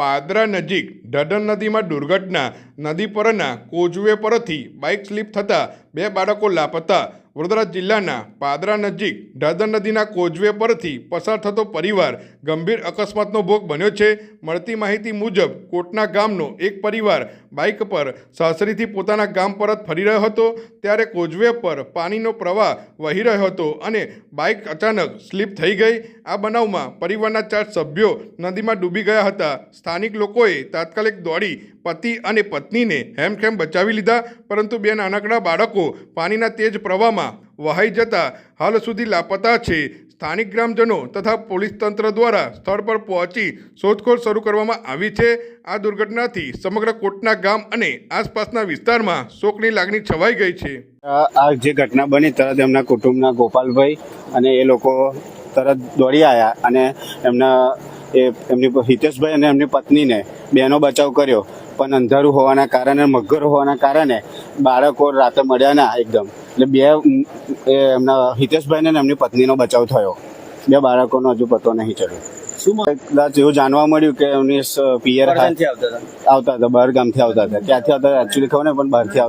પાદરા નજીક ઢડન નદીમાં દુર્ઘટના, નદી પરના કોજવે પરથી બાઇક સ્લીપ થતાં બે બાળકો લાપતા. વડોદરા જિલ્લાના પાદરા નજીક ઢાદર નદીના કોજવે પરથી પસાર થતો પરિવાર ગંભીર અકસ્માતનો ભોગ બન્યો છે. મળતી માહિતી મુજબ, કોટના ગામનો એક પરિવાર બાઇક પર સાસરીથી પોતાના ગામ પરત ફરી રહ્યો હતો. ત્યારે કોજવે પર પાણીનો પ્રવાહ વહી રહ્યો હતો અને બાઇક અચાનક સ્લીપ થઈ ગઈ. આ બનાવમાં પરિવારના ચાર સભ્યો નદીમાં ડૂબી ગયા હતા. સ્થાનિક લોકોએ તાત્કાલિક દોડી પતિ અને પત્નીને હેમખેમ બચાવી લીધા, પરંતુ બે નાનકડા બાળકો પાણીના તેજ પ્રવાહમાં વહાઈ જતા હાલ સુધી લાપતા છે. સ્થાનિક ગ્રામજનો તથા પોલીસ તંત્ર દ્વારા સ્થળ પર પહોંચી શોધખોળ શરૂ કરવામાં આવી છે. આ દુર્ઘટનાથી સમગ્ર કોટના ગામ અને આસપાસના વિસ્તારમાં શોકની લાગણી છવાઈ ગઈ છે. આ જે ઘટના બની તરત એમના કુટુંબના ગોપાલભાઈ અને એ લોકો તરત દોડી આવ્યા અને એમના એ એમની હિતેશભાઈ અને એમની પત્નીને બેનો બચાવ કર્યો. પણ અંધારું હોવાના કારણે મગર હોવાના કારણે બાળકો રાતે મળ્યા ના એકદમ. એટલે બે એમના હિતેશભાઈને અને એમની પત્નીનો બચાવ થયો. બે બાળકોનો હજુ પતો નહીં ચડ્યો. શું કદાચ એવું જાણવા મળ્યું કે એમની પિયર આવતા હતા? બહાર ગામથી આવતા હતા. ક્યાંથી આવતા એકચ્યુઅલી ખબર ને પણ બહારથી આવતા